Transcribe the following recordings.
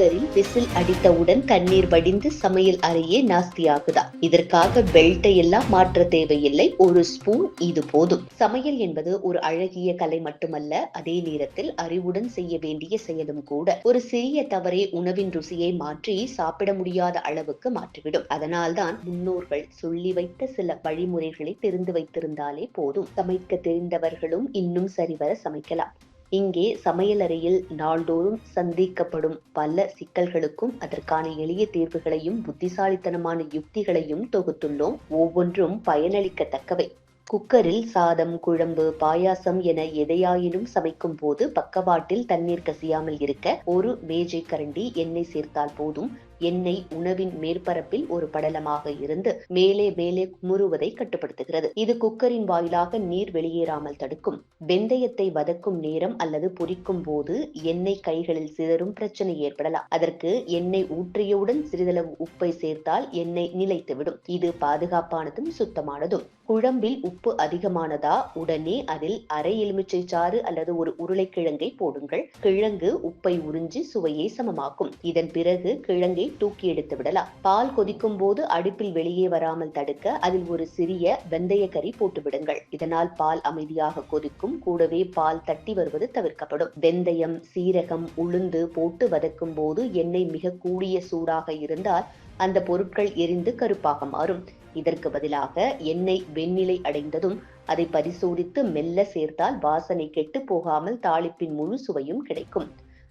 குக்கரில் விசில் அடித்தவுடன் தண்ணீர் வடிந்து சமையல் அறையே நாஸ்தியாகுதா? இதற்காக பெல்ட்டை எல்லாம் மாற்ற தேவையில்லை. ஒரு ஸ்பூன் இது போதும். சமையல் என்பது ஒரு அழகிய கலை மட்டுமல்ல அதே நேரத்தில் அறிவுடன் செய்ய வேண்டிய செயலும் கூட. ஒரு சிறிய தவறே உணவின் ருசியை மாற்றி சாப்பிட முடியாத அளவுக்கு மாற்றிவிடும். அதனால்தான் முன்னோர்கள் சொல்லி வைத்த சில வழிமுறைகளை தெரிந்து வைத்திருந்தாலே போதும். சமைக்க தெரிந்தவர்களும் இன்னும் சரிவர சமைக்கலாம். இங்கே சமையலறையில் நாள்தோறும் சந்திக்கப்படும் பல சிக்கல்களுக்கும் அதற்கான எளிய தீர்வுகளையும் புத்திசாலித்தனமான யுக்திகளையும் தொகுத்துள்ளோம். ஒவ்வொன்றும் பயனளிக்கத்தக்கவை. குக்கரில் சாதம் குழம்பு பாயாசம் என எதையாயினும் சமைக்கும் போது பக்கவாட்டில் தண்ணீர் கசியாமல் இருக்க ஒரு மேஜை கரண்டி எண்ணெய் சேர்த்தால் போதும். எண்ணெய் உணவின் மேற்பரப்பில் ஒரு படலமாக இருந்து மேலே மேலே குமுறுவதை கட்டுப்படுத்துகிறது. இது குக்கரின் வாயிலாக நீர் வெளியேறாமல் தடுக்கும். வெந்தயத்தை வதக்கும் நேரம் அல்லது பொரிக்கும் போது எண்ணெய் கைகளில் சிதறும் பிரச்சனை ஏற்படலாம். அதற்கு எண்ணெய் ஊற்றியவுடன் சிறிதளவு உப்பை சேர்த்தால் எண்ணெய் நிலைத்துவிடும். இது பாதுகாப்பானதும் சுத்தமானதும். குழம்பில் உப்பு அதிகமானதா உடனே அதில் அரை எலுமிச்சை சாறு அல்லது ஒரு உருளைக்கிழங்கை போடுங்கள். கிழங்கு உப்பை உறிஞ்சி சுவையை சமமாக்கும். இதன் பிறகு கிழங்கை தூக்கி எடுத்து விடலாம். பால் கொதிக்கும் போது அடுப்பில் வெளியே வராமல் தடுக்க அதில் ஒரு சிறிய வெந்தய கறி போட்டு விடுங்கள். இதனால் பால் அமைதியாக கொதிக்கும். கூடவே பால் தட்டி வருவது தவிர்க்கப்படும். வெந்தயம் சீரகம் உளுந்து போட்டு வதக்கும் போது எண்ணெய் மிக கூடிய சூடாக இருந்தால் அந்த பொருட்கள் எரிந்து கருப்பாக மாறும். இதற்கு பதிலாக எண்ணெய் வெண்ணிலை அடைந்ததும் அதை பரிசோதித்து மெல்ல சேர்த்தால் வாசனை கெட்டு போகாமல் தாளிப்பின் முழு சுவையும் கிடைக்கும்.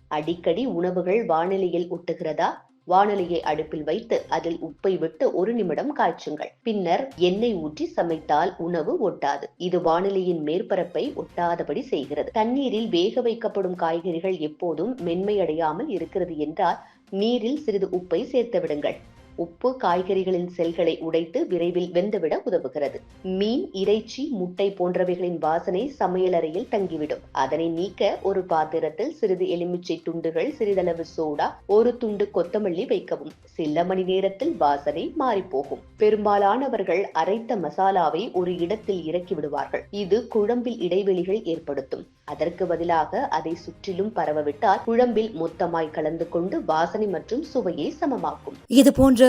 அடிக்கடி உணவுகள் வானிலையில் ஒட்டுகிறதா? வானொலியை அடுப்பில் வைத்து அதில் உப்பை விட்டு ஒரு நிமிடம் காய்ச்சுங்கள். பின்னர் எண்ணெய் ஊற்றி சமைத்தால் உணவு ஒட்டாது. இது வானிலையின் மேற்பரப்பை ஒட்டாதபடி செய்கிறது. தண்ணீரில் வேக வைக்கப்படும் காய்கறிகள் எப்போதும் மென்மையடையாமல் இருக்கிறது என்றால் நீரில் சிறிது உப்பை சேர்த்து விடுங்கள். உப்பு காய்கறிகளின் செல்களை உடைத்து விரைவில் வெந்துவிட உதவுகிறது. மீன் இறைச்சி முட்டை போன்றவைகளின் வாசனை சமையலறையில் தங்கிவிடும். அதனை நீக்க ஒரு பாத்திரத்தில் சிறிது எலுமிச்சை துண்டுகள் சிறிதளவு சோடா ஒரு துண்டு கொத்தமல்லி வைக்கவும். சில மணி நேரத்தில் வாசனை மாறிப்போகும். பெரும்பாலானவர்கள் அரைத்த மசாலாவை ஒரு இடத்தில் இறக்கி விடுவார்கள். இது குழம்பில் இடைவெளிகள் ஏற்படுத்தும். அதற்கு பதிலாக அதை சுற்றிலும் பரவவிட்டால் குழம்பில் மொத்தமாய் கலந்து கொண்டு வாசனை மற்றும் சுவையை சமமாக்கும். இது போன்ற